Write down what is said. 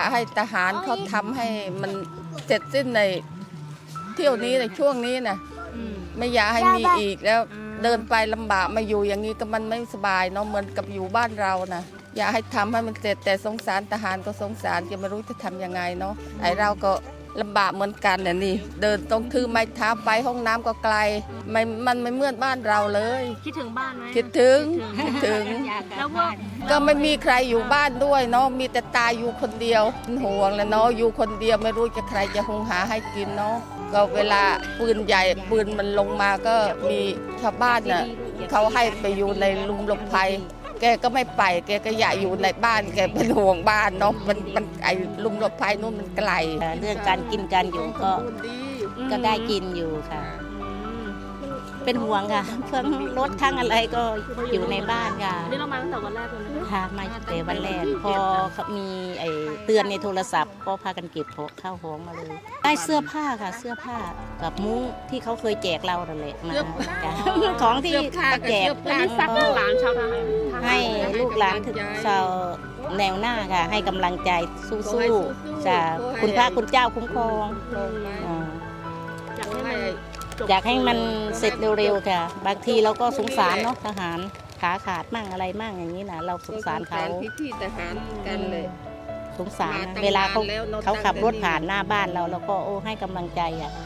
ำบากอยากให้ทหารเขาทำให้มันเสร็จสิ้นในเที่ยวนี้ในช่วงนี้นะอืม ไม่อยากให้มีอีกแล้ว อืม เดินไปลำบากมาอยู่อย่างนี้ก็มันไม่สบายเนาะเหมือนกับอยู่บ้านเรานะอยากให้ทำให้มันเสร็จแต่สงสารทหารก็สงสารจะไม่รู้จะทำยังไงเนาะไอเราก็ ลำบากเหมือนกันเนี่ยนี่ เดินต้องถือไม้เท้าไปห้องน้ำก็ไกลไม่มันไม่เหมือนบ้านเราเลย คิดถึงบ้านไหมคิดถึงคิดถึง แล้วว่าก็ไม่มีใครอยู่บ้านด้วยเนาะมีแต่ตาอยู่คนเดียวเป็นห่วงแล้วเนาะอยู่คนเดียวไม่รู้จะใครจะหุงหาให้กินเนาะก็เวลาปืนใหญ่ปืนมันลงมาก็มีชาวบ้านน่ะเขาให้ไปอยู่ในลุมหลบภัย แกก็ไม่ไป แกก็อยากอยู่ในบ้าน แกเป็นห่วงบ้านเนาะ มันมันไอ้ลุมหลบภัยนู่นมันไกล เรื่องการกินการอยู่ก็ก็ได้กินอยู่ค่ะ เป็นห่วงค่ะเพิ่งรถทั้งอะไรก็อยู่ในบ้านค่ะนนี้เรามาตั้งแต่วันแรกเลยไหมค่ะมาแต่วันแรกพอเขามีไอ้เตือนในโทรศัพท์ ก็พากันเก็บเข้าห้องมาเลย ได้เสื้อผ้าค่ะ เสื้อผ้ากับมุ้งที่เขาเคยแจกเรานั่นแหละมาจ้ะของที่เขาแจกแล้วนี่ซักให้หลานชาวทหารทหารให้ลูกหลานถึงชาวแนวหน้าค่ะ ให้กำลังใจสู้ๆจะคุณพระคุณเจ้าคุ้มครองอ่า อยากให้มันเสร็จเร็วๆค่ะ บางทีเราก็สงสารเนาะทหารขาขาดมั่งอะไรมั่งอย่างนี้นะเราสงสารเขาพี่ๆทหารกันเลย สงสารมานะตั้งเวลาเขานานแล้วเนอะเขาตั้งขับรถแต่นี่ผ่านหน้าบ้านเราเราก็โอ้ให้กำลังใจอะอื